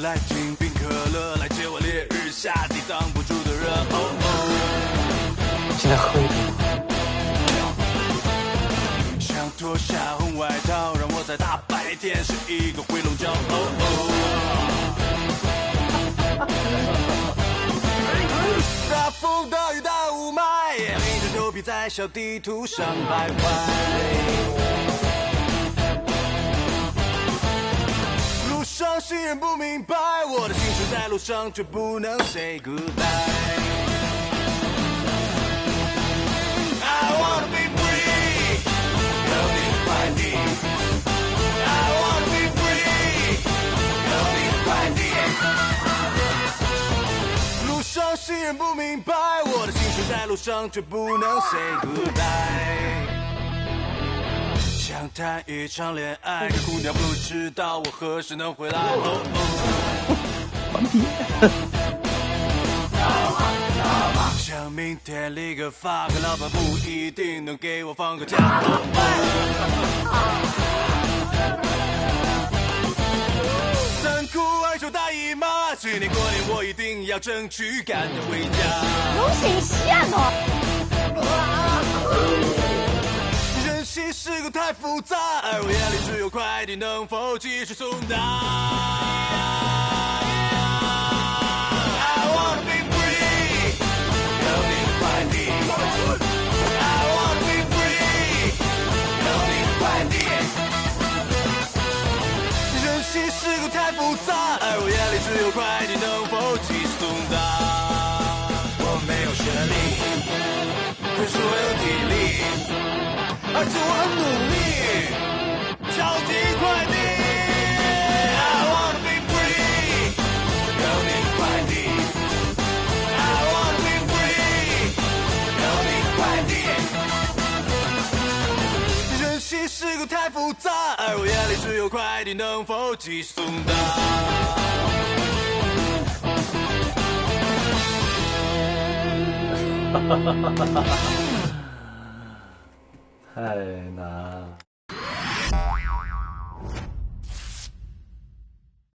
来精品可乐，来接我烈日下抵挡不住的热。哦哦，现在喝一点。想脱下红外套，让我在大白天是一个回笼觉。哦哦，大风大雨大雾霾，硬着头皮在小地图上徘徊。路人不明白，我的心事在路上却不能 say goodbye。I wanna be free，有你快递。I wanna be free，有你快递。路上行人不明白，我的心事在路上却不能 say goodbye。想谈一场恋爱，可姑娘不知道我何时能回来。哦哦，想明天理个发，可老板不一定能给我放个假。三哭二舅大姨妈，今年过年我一定要争取赶得回家。有信息啊复杂，而我眼里只有快递，能否继续送达？I wanna be free，有你快递。I wanna be free，有你快递。人心是个太复杂，而我眼里只有快递，能否继续送达？我没有学历，可是我有体力。而且我很努力，超级快递。I wanna be free，有你快递。I wanna be free，有你快递。人心是个太复杂，而我眼里只有快递，能否寄送达？太难。